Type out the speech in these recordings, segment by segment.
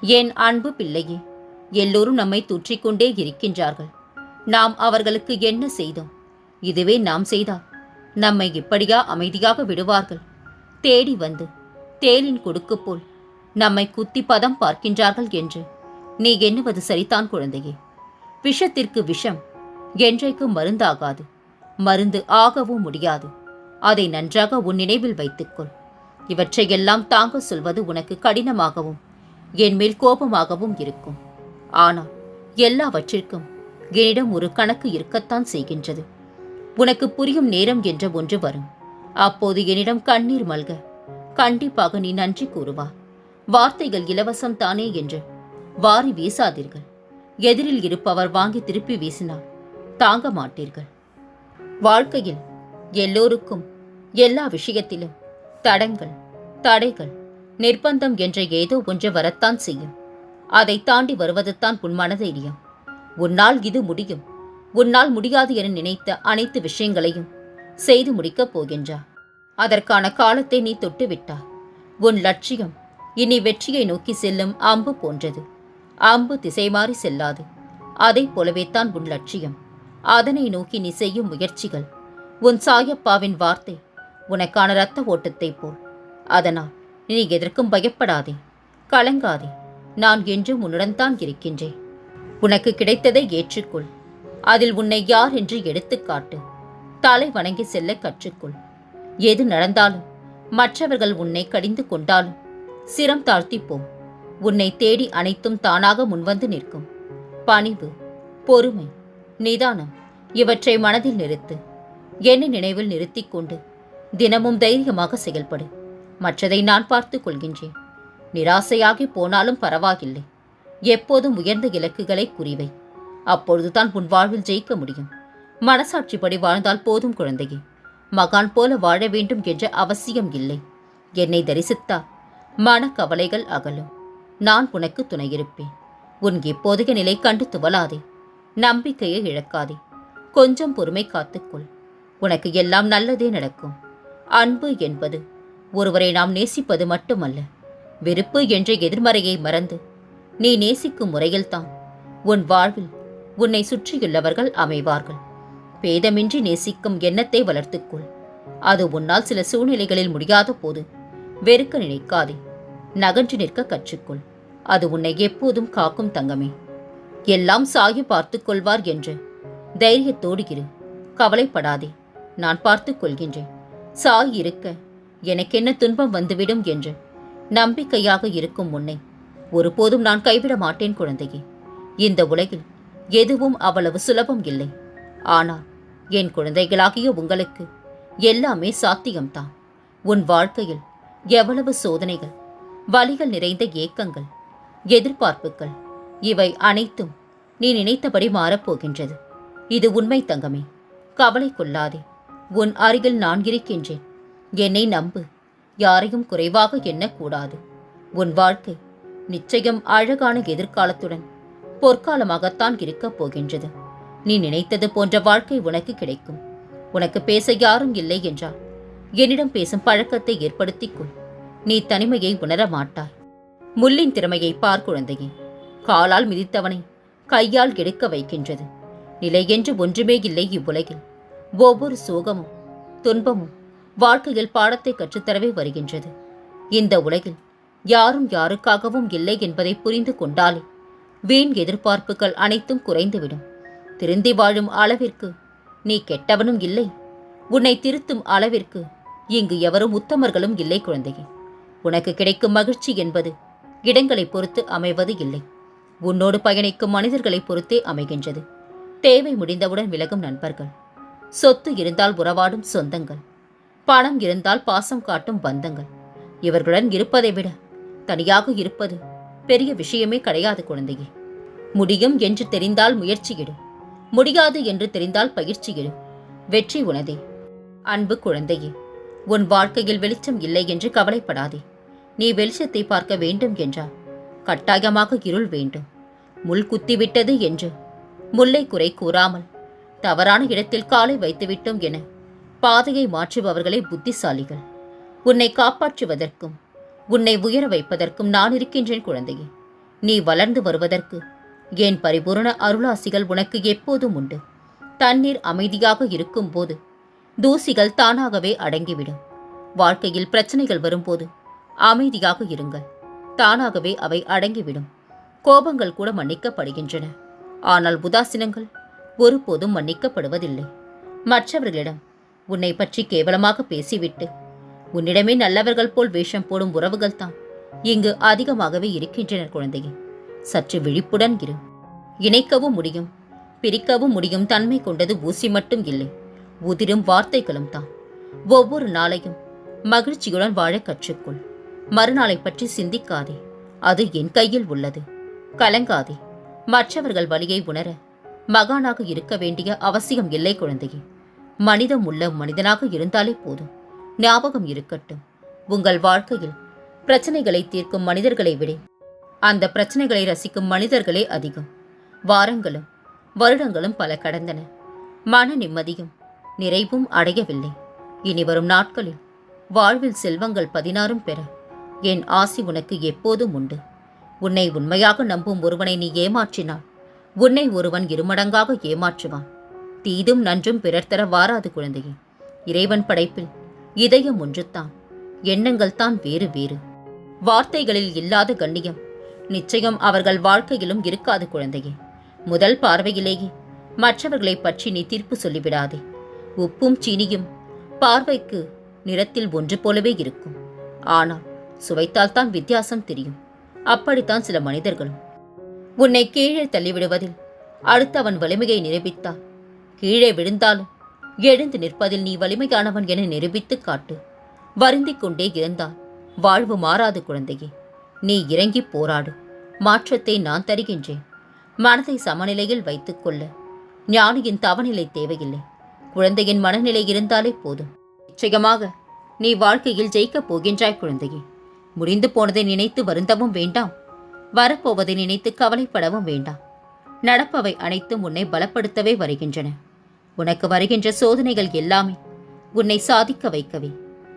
என் அன்பு பிள்ளையே எல்லோரும் நம்மை தூற்றிக்கொண்டே இருக்கின்றார்கள். நாம் அவர்களுக்கு என்ன செய்தோம்? இதுவே நாம் செய்தால் நம்மை இப்படியா அமைதியாக விடுவார்கள்? தேடி வந்து தேலின் கொடுக்கு போல் நம்மை குத்தி பதம் பார்க்கின்றார்கள் என்று நீ எண்ணுவது சரிதான் குழந்தையே. விஷத்திற்கு விஷம் என்றைக்கு மருந்தாகாது மருந்து ஆகவும் முடியாது. அதை நன்றாக உன் நினைவில் வைத்துக்கொள். இவற்றையெல்லாம் தாங்க சொல்வது உனக்கு கடினமாகவும் என் மேல் கோபமாகவும் இருக்கும். ஆனால் எல்லாவற்றிற்கும் என்னிடம் ஒரு கணக்கு இருக்கத்தான் செய்கின்றது. உனக்கு புரியும் நேரம் என்ற ஒன்று வரும். அப்போது என்னிடம் கண்ணீர் மல்க. கண்டிப்பாக நீ நன்றி கூறுவா. வார்த்தைகள் இலவசம் தானே என்று வாரி வீசாதீர்கள். எதிரில் இருப்பவர் வாங்கி திருப்பி வீசினால் தாங்க மாட்டீர்கள். வாழ்க்கையில் எல்லோருக்கும் எல்லா விஷயத்திலும் தடங்கள் தடைகள் நிர்பந்தம் என்ற ஏதோ ஒன்று வரத்தான் செய்யும். அதை தாண்டி வருவதுதான் உண்மான தைரியம் உன்னால் இது முடியும். உன்னால் முடியாது என நினைத்த அனைத்து விஷயங்களையும் செய்து முடிக்கப் போகின்றா. அதற்கான காலத்தை நீ தொட்டுவிட்டாய் உன் லட்சியம் இனி வெற்றியை நோக்கி செல்லும் அம்பு போன்றது. அம்பு திசை மாறி செல்லாது. அதைப் போலவே தான் உன் லட்சியம். அதனை நோக்கி நீ செய்யும் முயற்சிகள். உன் சாயப்பாவின் வார்த்தை உனக்கான இரத்த ஓட்டத்தைப் போல். அதனால் நீ எதற்கும் பயப்படாதே. கலங்காதே. நான் என்றும் உன்னுடன் தான் இருக்கின்றேன். உனக்கு கிடைத்ததை ஏற்றுக்கொள். அதில் உன்னை யார் என்று எடுத்துக்காட்டு தலை வணங்கி செல்ல கற்றுக்கொள். எது நடந்தாலும் மற்றவர்கள் உன்னை கடிந்து கொண்டாலும் சிரம் தாழ்த்திப்போம். உன்னை தேடி அனைத்தும் தானாக முன்வந்து நிற்கும். பணிவு பொறுமை நிதானம் இவற்றை மனதில் நிறுத்து. என்னை நினைவில் நிறுத்திக் கொண்டு தினமும் தைரியமாக செயல்படு. மற்றதை நான் பார்த்து கொள்கின்றேன். நிராசையாகி போனாலும் பரவாயில்லை. எப்போதும் உயர்ந்த இலக்குகளை குறிவை. அப்பொழுதுதான் உன் வாழ்வில் ஜெயிக்க முடியும். மனசாட்சிப்படி வாழ்ந்தால் போதும் குழந்தையே. மகான் போல வாழ வேண்டும் என்ற அவசியம் இல்லை. என்னை தரிசித்தா மனக்கவலைகள் அகலும். நான் உனக்கு துணையிருப்பேன். உன் இப்போதைய நிலை கண்டு துவலாதே நம்பிக்கையை இழக்காதே. கொஞ்சம் பொறுமை காத்துக்கொள். உனக்கு எல்லாம் நல்லதே நடக்கும். அன்பு என்பது ஒருவரை நாம் நேசிப்பது மட்டுமல்ல. வெறுப்பு என்ற எதிர்மறையை மறந்து நீ நேசிக்கும் முறையில்தான். உன் வாழ்வில் உன்னை சுற்றியுள்ளவர்கள் அமைவார்கள். பேதமின்றி நேசிக்கும் எண்ணத்தை வளர்த்துக்கொள். அது உன்னால் சில சூழ்நிலைகளில் முடியாத போது வெறுக்க நினைக்காதே. நகன்று நிற்க கற்றுக்கொள். அது உன்னை எப்போதும் காக்கும் தங்கமே. எல்லாம் சாகி பார்த்து கொள்வார் என்று தைரியத்தோடு இரு. கவலைப்படாதே. நான் பார்த்து கொள்கின்றேன். சாய் இருக்க எனக்கென்ன துன்பம் வந்துவிடும் என்று நம்பிக்கையாக இருக்கும் முன்னே ஒருபோதும் நான் கைவிட மாட்டேன் குழந்தையே. இந்த உலகில் எதுவும் அவ்வளவு சுலபம் இல்லை. ஆனால் என் குழந்தைகளாகிய உங்களுக்கு எல்லாமே சாத்தியம்தான். உன் வாழ்க்கையில் எவ்வளவு சோதனைகள் வலிகள் நிறைந்த ஏக்கங்கள் எதிர்பார்ப்புகள் இவை அனைத்தும் நீ நினைத்தபடி மாறப்போகின்றது. இது உண்மை தங்கமே. கவலை கொள்ளாதே. உன் அருகில் நான் இருக்கின்றேன். என்னை நம்பு. யாரையும் குறைவாக எண்ணக்கூடாது. உன் வாழ்க்கை நிச்சயம் அழகான எதிர்காலத்துடன் பொற்காலமாகத்தான் இருக்கப் போகின்றது. நீ நினைத்தது போன்ற வாழ்க்கை உனக்கு கிடைக்கும். உனக்கு பேச யாரும் இல்லை என்றால் என்னிடம் பேசும் பழக்கத்தை ஏற்படுத்திக் கொள். நீ தனிமையை உணர மாட்டாய். முள்ளின் திறமையை பார் குழந்தையே. காலால் மிதித்தவனை கையால் எடுக்க வைக்கின்றது. நிலை என்று ஒன்றுமே இல்லை இவ்வுலகில். ஒவ்வொரு சோகமும் துன்பமும் வாழ்க்கையில் பாடத்தை கற்றுத்தரவே வருகின்றது. இந்த உலகில் யாரும் யாருக்காகவும் இல்லை என்பதை புரிந்து கொண்டாலே வீண் எதிர்பார்ப்புகள் அனைத்தும் குறைந்துவிடும். திருந்தி வாழும் அளவிற்கு நீ கெட்டவனும் இல்லை. உன்னை திருத்தும் அளவிற்கு இங்கு எவரும் உத்தமர்களும் இல்லை குழந்தையே. உனக்கு கிடைக்கும் மகிழ்ச்சி என்பது இடங்களை பொறுத்து அமைவது இல்லை. உன்னோடு பயணிக்கும் மனிதர்களை பொறுத்தே அமைகின்றது. தேவை முடிந்தவுடன் விலகும் நண்பர்கள். சொத்து இருந்தால் உறவாடும் சொந்தங்கள். பணம் இருந்தால் பாசம் காட்டும் பந்தங்கள். இவர்களுடன் இருப்பதை விட தனியாக இருப்பது பெரிய விஷயமே கிடையாது குழந்தையே. முடியும் என்று தெரிந்தால் முயற்சியிடும் முடியாது என்று தெரிந்தால் பயிற்சியிடும் வெற்றி உனதே. அன்பு குழந்தையே உன் வாழ்க்கையில் வெளிச்சம் இல்லை என்று கவலைப்படாதே. நீ வெளிச்சத்தை பார்க்க வேண்டும் என்றால் கட்டாயமாக இருள் வேண்டும். முள் குத்திவிட்டது என்று முல்லை குறை கூறாமல் தவறான இடத்தில் காலை வைத்துவிட்டோம் என பாதையை மாற்றுபவர்களே புத்திசாலிகள். உன்னை காப்பாற்றுவதற்கும் உன்னை உயர வைப்பதற்கும் நான் இருக்கின்றேன் குழந்தையே. நீ வளர்ந்து வருவதற்கு என் பரிபூரண அருளாசிகள் உனக்கு எப்போதும் உண்டு. தண்ணீர் அமைதியாக இருக்கும்போது தூசிகள் தானாகவே அடங்கிவிடும். வாழ்க்கையில் பிரச்சனைகள் வரும்போது அமைதியாக இருங்கள். தானாகவே அவை அடங்கிவிடும். கோபங்கள் கூட மன்னிக்கப்படுகின்றன. ஆனால் உதாசீனங்கள் ஒருபோதும் மன்னிக்கப்படுவதில்லை. மற்றவர்களிடம் உன்னை பற்றி கேவலமாக பேசிவிட்டு உன்னிடமே நல்லவர்கள் போல் வேஷம் போடும் உறவுகள் தான் இங்கு அதிகமாகவே இருக்கின்றனர் குழந்தையே. சற்று விழிப்புடன் இரு. இணைக்கவும் முடியும் பிரிக்கவும் முடியும் தன்மை கொண்டது ஊசி மட்டும் இல்லை உதிரும் வார்த்தைகளும் தான். ஒவ்வொரு நாளையும் மகிழ்ச்சியுடன் வாழ கற்றுக்கொள். மறுநாளை பற்றி சிந்திக்காதே அது என் கையில் உள்ளது. கலங்காதே மற்றவர்கள் வழியை உணர மகானாக இருக்க வேண்டிய அவசியம் இல்லை குழந்தையே. மனிதம் உள்ள மனிதனாக இருந்தாலே போதும். ஞாபகம் இருக்கட்டும். உங்கள் வாழ்க்கையில் பிரச்சனைகளை தீர்க்கும் மனிதர்களை விட அந்த பிரச்சனைகளை ரசிக்கும் மனிதர்களே அதிகம். வாரங்களும் வருடங்களும் பல கடந்தன. மன நிம்மதியும் நிறைவும் அடையவில்லை. இனி வரும் நாட்களில் வாழ்வில் செல்வங்கள் பதினாறும் பெற என் ஆசி உனக்கு எப்போதும் உண்டு. உன்னை உண்மையாக நம்பும் ஒருவனை நீ ஏமாற்றினால் உன்னை ஒருவன் இருமடங்காக ஏமாற்றுவான். தீதும் நன்றும் பிறர் தர வாராது குழந்தையே. இறைவன் படைப்பில் இதயம் ஒன்றுத்தான். எண்ணங்கள் தான் வேறு வேறு. வார்த்தைகளில் இல்லாத கண்ணியம். நிச்சயம் அவர்கள் வாழ்க்கையிலும் இருக்காது குழந்தையே. முதல் பார்வையிலேயே மற்றவர்களை பற்றி நீ தீர்ப்பு சொல்லிவிடாதே. உப்பும் சீனியும் பார்வைக்கு நிறத்தில் ஒன்று போலவே இருக்கும். ஆனால் சுவைத்தால் தான் வித்தியாசம் தெரியும். அப்படித்தான் சில மனிதர்களும். உன்னை கீழே தள்ளிவிடுவதில் அடுத்து அவன் வலிமையை நிரூபித்தால் கீழே விழுந்தாலும் எழுந்து நிற்பதில் நீ வலிமையானவன் என நிரூபித்துக் காட்டு. வருந்திக் கொண்டே இருந்தால் வாழ்வு மாறாது குழந்தையே. நீ இறங்கி போராடு. மாற்றத்தை நான் தருகின்றேன். மனதை சமநிலையில் வைத்துக்கொள்ள ஞானியின் தவநிலை தேவையில்லை. குழந்தையின் மனநிலை இருந்தாலே போதும். நிச்சயமாக நீ வாழ்க்கையில் ஜெயிக்கப் போகின்றாய் குழந்தையே. முடிந்து போனதை நினைத்து வருந்தவும் வேண்டாம். வரப்போவதை நினைத்து கவலைப்படவும் வேண்டாம். நடப்பவை அனைத்தும் உன்னை பலப்படுத்தவே வருகின்றன. உனக்கு வருகின்ற சோதனைகள் எல்லாமே உன்னை சாதிக்க வைக்கவே.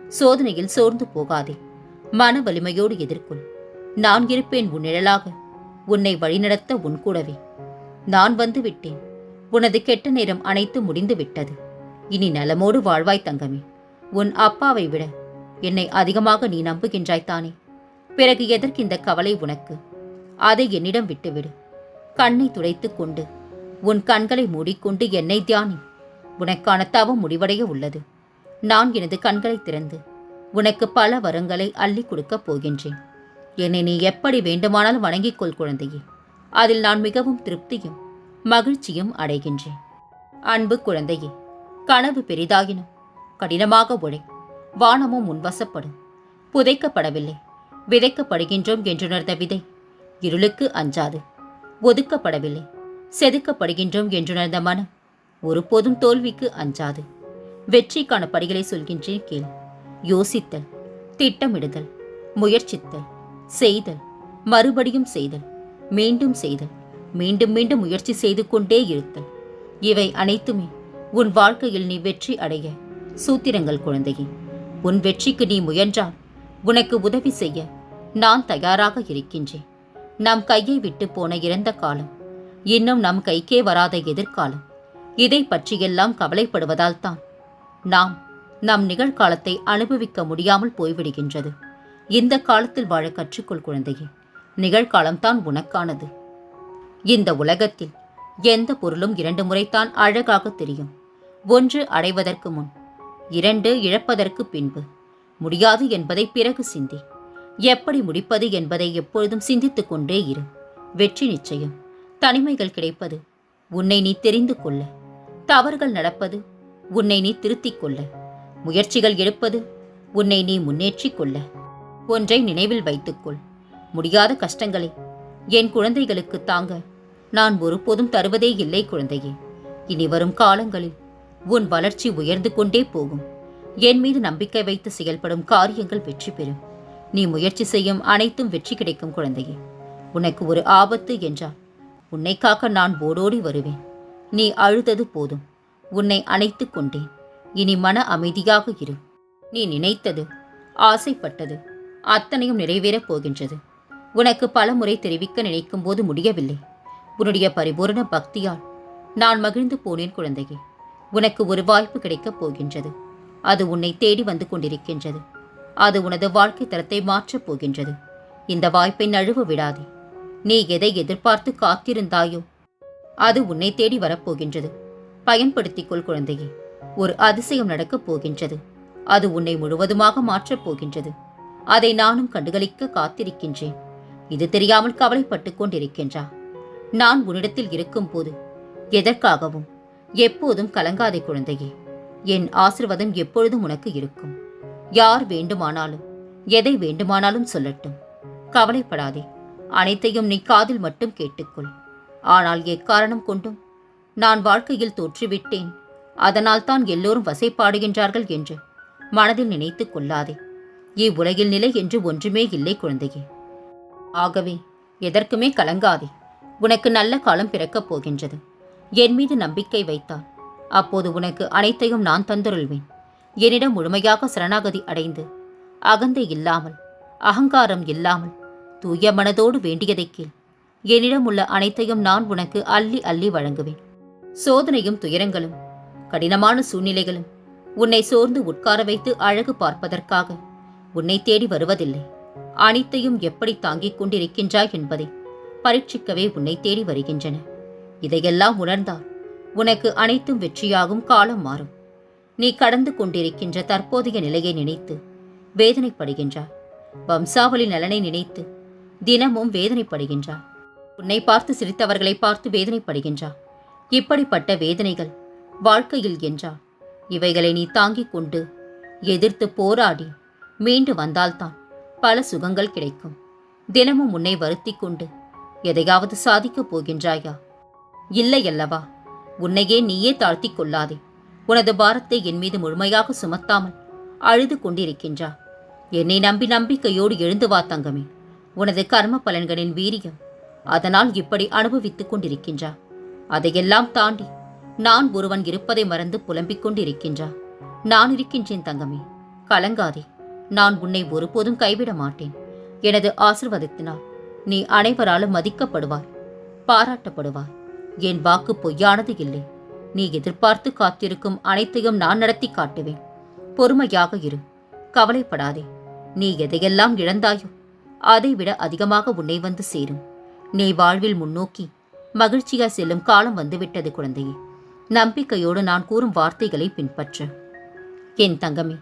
சோதனையில் சோர்ந்து போகாதே. மன வலிமையோடு எதிர்கொள். நான் இருப்பேன் உன் நிழலாக. உன்னை வழிநடத்த உன் கூடவே. நான் வந்து விட்டேன் உனது கெட்ட நேரம் அனைத்து முடிந்து விட்டது இனி நலமோடு வாழ்வாய் தங்கமே. உன் அப்பாவை விட என்னை அதிகமாக நீ நம்புகின்றாய் தானே. பிறகு எதற்கு இந்த கவலை உனக்கு? அதை என்னிடம் விட்டுவிடு. கண்ணை துடைத்துக் கொண்டு உன் கண்களை மூடிக்கொண்டு என்னை தியானி. உனக்கான தவம் முடிவடைய உள்ளது. நான் எனது கண்களை திறந்து உனக்கு பல வரங்களை அள்ளி கொடுக்கப் போகின்றேன். என்னை நீ எப்படி வேண்டுமானாலும் வணங்கிக் கொள் குழந்தையே. அதில் நான் மிகவும் திருப்தியும் மகிழ்ச்சியும் அடைகின்றேன். அன்பு குழந்தையே கனவு பெரிதாயினும் கடினமாக உழை வானமும் முன்வசப்படும். புதைக்கப்படவில்லை விதைக்கப்படுகின்றோம் என்றுணர்ந்த விதை இருளுக்கு அஞ்சாது ஒதுக்கப்படவில்லை செதுக்கப்படுகின்றோம் என்றுணர்ந்த மனம் ஒருபோதும் தோல்விக்கு அஞ்சாது. வெற்றிக்கான படிகளை சொல்கின்றேன் கேள். யோசித்தல் திட்டமிடுதல் முயற்சித்தல் செய்தல் மறுபடியும் செய்தல் மீண்டும் செய்தல் மீண்டும் மீண்டும் முயற்சி செய்து கொண்டே இருத்தல். இவை அனைத்துமே உன் வாழ்க்கையில் நீ வெற்றி அடைய சூத்திரங்கள் குழந்தையே. உன் வெற்றிக்கு நீ முயன்றால் உனக்கு உதவி செய்ய நான் தயாராக இருக்கின்றேன். நம் கையை விட்டு போன இறந்த காலம் இன்னும் நம் கைக்கே வராத எதிர்காலம் இதை பற்றியெல்லாம் கவலைப்படுவதால் தான் நாம் நம் நிகழ்காலத்தை அனுபவிக்க முடியாமல் போய்விடுகின்றது. இந்த காலத்தில் வாழ கற்றுக்கொள் குழந்தையே நிகழ்காலம்தான் உனக்கானது. இந்த உலகத்தில் எந்த பொருளும் இரண்டு முறைத்தான் அழகாக தெரியும். ஒன்று அடைவதற்கு முன் இரண்டு இழப்பதற்கு பின்பு. முடியாது என்பதை பிறகு சிந்தி. எப்படி முடிப்பது என்பதை எப்பொழுதும் சிந்தித்துக் கொண்டே இரு. வெற்றி நிச்சயம். தனிமைகள் கிடைப்பது. உன்னை நீ தெரிந்து கொள்ள. தவறுகள் நடப்பது உன்னை நீ திருத்திக் கொள்ள. முயற்சிகள் எடுப்பது உன்னை நீ முன்னேற்றிக் கொள்ள. ஒன்றை நினைவில் வைத்துக்கொள். முடியாத கஷ்டங்களை என் குழந்தைகளுக்கு தாங்க நான் ஒருபோதும் தருவதே இல்லை குழந்தையே. இனி வரும் காலங்களில் உன் வளர்ச்சி உயர்ந்து கொண்டே போகும். என் மீது நம்பிக்கை வைத்து செயல்படும் காரியங்கள் வெற்றி பெறும். நீ முயற்சி செய்யும் அனைத்தும் வெற்றி கிடைக்கும் குழந்தையே. உனக்கு ஒரு ஆபத்து என்றால் உன்னை காக்க நான் ஓடோடி வருவேன். நீ அழுதது போதும். உன்னை அணைத்து கொண்டேன். இனி மன அமைதியாக இரு. நீ நினைத்தது ஆசைப்பட்டது அத்தனையும் நிறைவேறப் போகின்றது. உனக்கு பலமுறை தெரிவிக்க நினைக்கும் போது முடியவில்லை. உன்னுடைய பரிபூரண பக்தியால் நான் மகிழ்ந்து போனேன் குழந்தையே. உனக்கு ஒரு வாய்ப்பு கிடைக்கப் போகின்றது. அது உன்னை தேடி வந்து கொண்டிருக்கின்றது. அது உனது வாழ்க்கை தரத்தை மாற்றப் போகின்றது. இந்த வாய்ப்பை நழுவ விடாதே. நீ எதை எதிர்பார்த்து காத்திருந்தாயோ அது உன்னை தேடி வரப்போகின்றது. பயன்படுத்திக் கொள் குழந்தையே. ஒரு அதிசயம் நடக்கப் போகின்றது. அது உன்னை முழுவதுமாக மாற்றப் போகின்றது. அதை நானும் கண்டுகளிக்க காத்திருக்கின்றேன். இது தெரியாமல் கவலைப்பட்டுக் கொண்டிருக்கின்றா? நான் உன்னிடத்தில் இருக்கும்போது எதற்காகவும் எப்போதும் கலங்காதே குழந்தையே. என் ஆசிர்வாதம் எப்பொழுதும் உனக்கு இருக்கும். யார் வேண்டுமானாலும் எதை வேண்டுமானாலும் சொல்லட்டும். கவலைப்படாதே. அனைத்தையும் நீ காதில் மட்டும் கேட்டுக்கொள். ஆனால் எக்காரணம் கொண்டும்? நான் வாழ்க்கையில் தோற்றுவிட்டேன். அதனால் தான் எல்லோரும் வசைப்பாடுகின்றார்கள் என்று மனதில் நினைத்துக் கொள்ளாதே. இவ்வுலகில் நிலை என்று ஒன்றுமே இல்லை குழந்தையே. ஆகவே எதற்குமே கலங்காதே. உனக்கு நல்ல காலம் பிறக்கப் போகின்றது. என் மீது நம்பிக்கை வைத்தால். அப்போது உனக்கு அனைத்தையும் நான் தந்தருள்வேன். என்னிடம் முழுமையாக சரணாகதி அடைந்து அகந்தை இல்லாமல் அகங்காரம் இல்லாமல் தூய மனதோடு வேண்டியதைக் கேள். என்னிடம் உள்ள அனைத்தையும் நான் உனக்கு அள்ளி அள்ளி வழங்குவேன். சோதனையும் துயரங்களும் கடினமான சூழ்நிலைகளும் உன்னை சோர்ந்து உட்கார வைத்து அழகு பார்ப்பதற்காக உன்னை தேடி வருவதில்லை. அனைத்தையும் எப்படி தாங்கிக் கொண்டிருக்கின்றாய் என்பதை பரீட்சிக்கவே உன்னை தேடி வருகின்றன. இதையெல்லாம் உணர்ந்தால் உனக்கு அனைத்தும் வெற்றியாகும் காலம் மாறும். நீ கடந்து கொண்டிருக்கின்ற தற்போதைய நிலையை நினைத்து வேதனைப்படுகின்றாய். வம்சாவளி நலனை நினைத்து தினமும் வேதனைப்படுகின்றாய். உன்னை பார்த்து சிரித்தவர்களை பார்த்து வேதனைப்படுகின்றா. இப்படிப்பட்ட வேதனைகள் வாழ்க்கையில் என்றால் இவைகளை நீ தாங்கிக் கொண்டு எதிர்த்து போராடி மீண்டு வந்தால்தான் பல சுகங்கள் கிடைக்கும். தினமும் உன்னை வருத்தி கொண்டு எதையாவது சாதிக்கப் போகின்றாயா? இல்லை அல்லவா. உன்னையே நீயே தாழ்த்திக் கொள்ளாதே. உனது பாரத்தை என் மீது முழுமையாக சுமத்தாமல் அழுது கொண்டிருக்கின்றா. என்னை நம்பி நம்பிக்கையோடு எழுந்து வா தங்கமே. உனது கர்ம பலன்களின் வீரியம் அதனால் இப்படி அனுபவித்துக் கொண்டிருக்கின்றா. அதையெல்லாம் தாண்டி நான் ஒருவன் இருப்பதை மறந்து புலம்பிக் கொண்டிருக்கின்றா. நான் இருக்கின்றேன் தங்கமே. கலங்காதே. நான் உன்னை ஒருபோதும் கைவிட மாட்டேன். எனது ஆசிர்வாதத்தினால் நீ அனைவராலும் மதிக்கப்படுவாய் பாராட்டப்படுவாய். என் வாக்கு பொய்யானது இல்லை. நீ எதிர்பார்த்து காத்திருக்கும் அனைத்தையும் நான் நடத்தி காட்டுவேன். பொறுமையாக இரு. கவலைப்படாதே. நீ எதையெல்லாம் இழந்தாயோ அதைவிட அதிகமாக உன்னை வந்து சேரும். நீ வாழ்வில் முன்னோக்கி மகிழ்ச்சியாய் செல்லும் காலம் வந்துவிட்டது குழந்தையே. நம்பிக்கையோடு நான் கூறும் வார்த்தைகளை பின்பற்ற. என் தங்கமே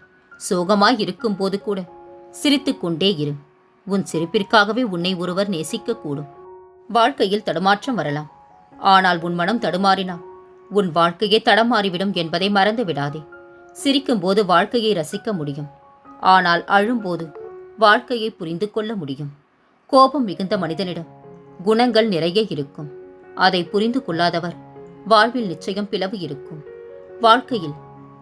சோகமாய் இருக்கும்போது கூட சிரித்துக்கொண்டே இரு. உன் சிரிப்பிற்காகவே உன்னை ஒருவர் நேசிக்கக்கூடும். வாழ்க்கையில் தடுமாற்றம் வரலாம். ஆனால் உன் மனம் தடுமாறினால் உன் வாழ்க்கையே தடமாறிவிடும் என்பதை மறந்து விடாதே. சிரிக்கும்போது வாழ்க்கையை ரசிக்க முடியும். ஆனால் அழும்போது வாழ்க்கையை புரிந்து கொள்ள முடியும். கோபம் மிகுந்த மனிதனிடம் குணங்கள் நிறைய இருக்கும். அதை புரிந்து கொள்ளாதவர் வாழ்வில் நிச்சயம் பிளவு இருக்கும். வாழ்க்கையில்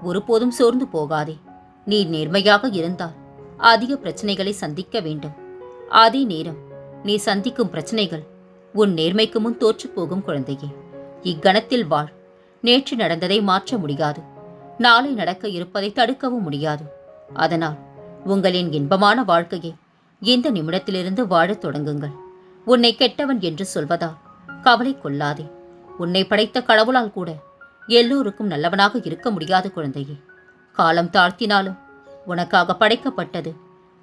ஒருபோதும் சோர்ந்து போகாதே. நீ நேர்மையாக இருந்தால் அதிக பிரச்சனைகளை சந்திக்க வேண்டும். அதே நேரம் நீ சந்திக்கும் பிரச்சனைகள் உன் நேர்மைக்கு முன் தோற்றுப்போகும் குழந்தையே. இக்கணத்தில் வாழ். நேற்று நடந்ததை மாற்ற முடியாது. நாளை நடக்க இருப்பதை தடுக்கவும் முடியாது. அதனால் உங்களின் இன்பமான வாழ்க்கையை இந்த நிமிடத்திலிருந்து வாழத் தொடங்குங்கள். உன்னை கெட்டவன் என்று சொல்வதால் கவலை கொள்ளாதே. உன்னை படைத்த கடவுளால் கூட எல்லோருக்கும் நல்லவனாக இருக்க முடியாது குழந்தையே. காலம் தாழ்த்தினாலும் உனக்காக படைக்கப்பட்டது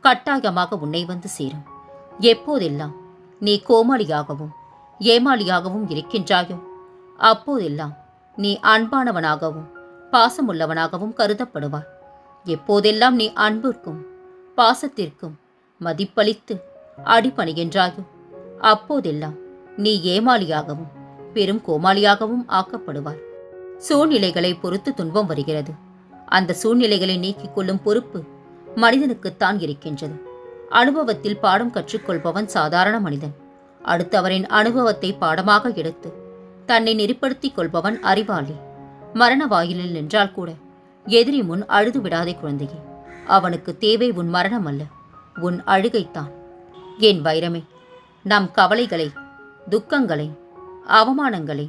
கட்டாயமாக உன்னை வந்து சேரும். எப்போதெல்லாம் நீ கோமாளியாகவும் ஏமாளியாகவும் இருக்கின்றாயோ அப்போதெல்லாம் நீ அன்பானவனாகவும் பாசமுள்ளவனாகவும் கருதப்படுவாய். எப்போதெல்லாம் நீ அன்பிற்கும் பாசத்திற்கும் மதிப்பளித்து அடிபணிகின்றாயோ அப்போதெல்லாம் நீ ஏமாளியாகவும் பெரும் கோமாளியாகவும் ஆக்கப்படுவார் சூழ்நிலைகளை பொறுத்து துன்பம் வருகிறது. அந்த சூழ்நிலைகளை நீக்கிக் கொள்ளும் பொறுப்பு மனிதனுக்குத்தான் இருக்கின்றது. அனுபவத்தில் பாடம் கற்றுக்கொள்பவன் சாதாரண மனிதன். அடுத்தவரின் அனுபவத்தை பாடமாக எடுத்து தன்னை நெறிப்படுத்திக் கொள்பவன் அறிவாளி. மரண வாயிலில் நின்றால் கூட எதிரி முன் அழுது விடாதே குழந்தையே. அவனுக்கு தேவை உன் மரணம் அல்ல உன் அழுகைத்தான். என் வைரமே நம் கவலைகளை துக்கங்களை அவமானங்களை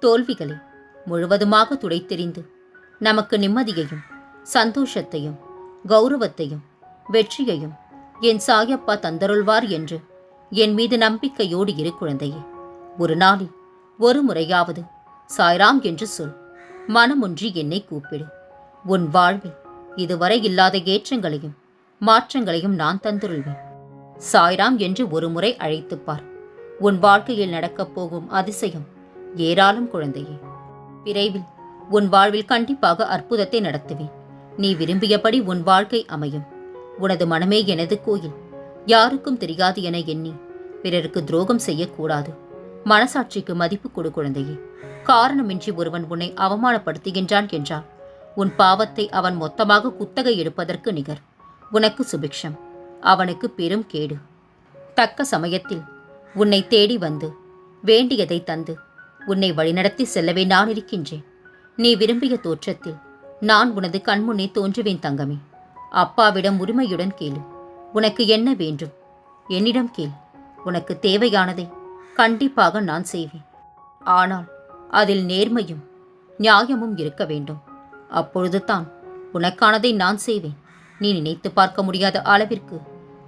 தோல்விகளை முழுவதுமாக துடைத்தெறிந்து நமக்கு நிம்மதியையும் சந்தோஷத்தையும் கௌரவத்தையும் வெற்றியையும் என் சாயப்பா தந்தருள்வார் என்று என் மீது நம்பிக்கையோடு இரு குழந்தையே ஒரு நாளில் ஒரு முறையாவது சாய்ராம் என்று சொல். மனமொன்றி என்னை கூப்பிடு. உன் வாழ்வில் இதுவரை இல்லாத ஏற்றங்களையும் மாற்றங்களையும் நான் தந்துருள்வேன். சாய்ராம் என்று ஒரு முறை அழைத்துப் பார். உன் வாழ்க்கையில் நடக்கப் போகும் அதிசயம் ஏராளம் குழந்தையே. விரைவில் உன் வாழ்வில் கண்டிப்பாக அற்புதத்தை நடத்துவேன். நீ விரும்பியபடி உன் வாழ்க்கை அமையும். உனது மனமே எனது கோயில். யாருக்கும் தெரியாது என எண்ணி பிறருக்கு துரோகம் செய்யக்கூடாது. மனசாட்சிக்கு மதிப்பு கொடு குழந்தையே. காரணமின்றி ஒருவன் உன்னை அவமானப்படுத்துகின்றான் என்றால் உன் பாவத்தை அவன் மொத்தமாக குத்தகை எடுப்பதற்கு நிகர். உனக்கு சுபிக்ஷம். அவனுக்கு பெரும் கேடு. தக்க சமயத்தில் உன்னை தேடி வந்து வேண்டியதை தந்து உன்னை வழிநடத்தி செல்லவே நான் இருக்கின்றேன். நீ விரும்பிய தோற்றத்தில் நான் உனது கண்முன்னே தோன்றுவேன் தங்கமே. அப்பாவிடம் உரிமையுடன் கேளு. உனக்கு என்ன வேண்டும்? என்னிடம் கேள். உனக்கு தேவையானதை கண்டிப்பாக நான் செய்வேன். ஆனால் அதில் நேர்மையும் நியாயமும் இருக்க வேண்டும். அப்பொழுது தான் உனக்கானதை நான் செய்வேன். நீ நினைத்து பார்க்க முடியாத அளவிற்கு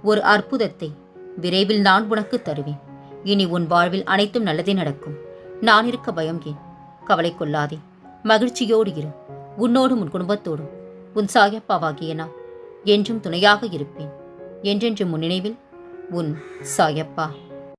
ஒரு அற்புதத்தை விரைவில் நான் உனக்கு தருவேன். இனி உன் வாழ்வில் அனைத்தும் நல்லதே நடக்கும். நான் இருக்க பயம் ஏன்? கவலை கொள்ளாதே. மகிழ்ச்சியோடு இரு. உன்னோடும் உன் குடும்பத்தோடும். உன் சாயப்பாவாகிய நான் என்றும் துணையாக இருப்பேன். என்றென்றும் முன்னினைவில் உன் சாயப்பா.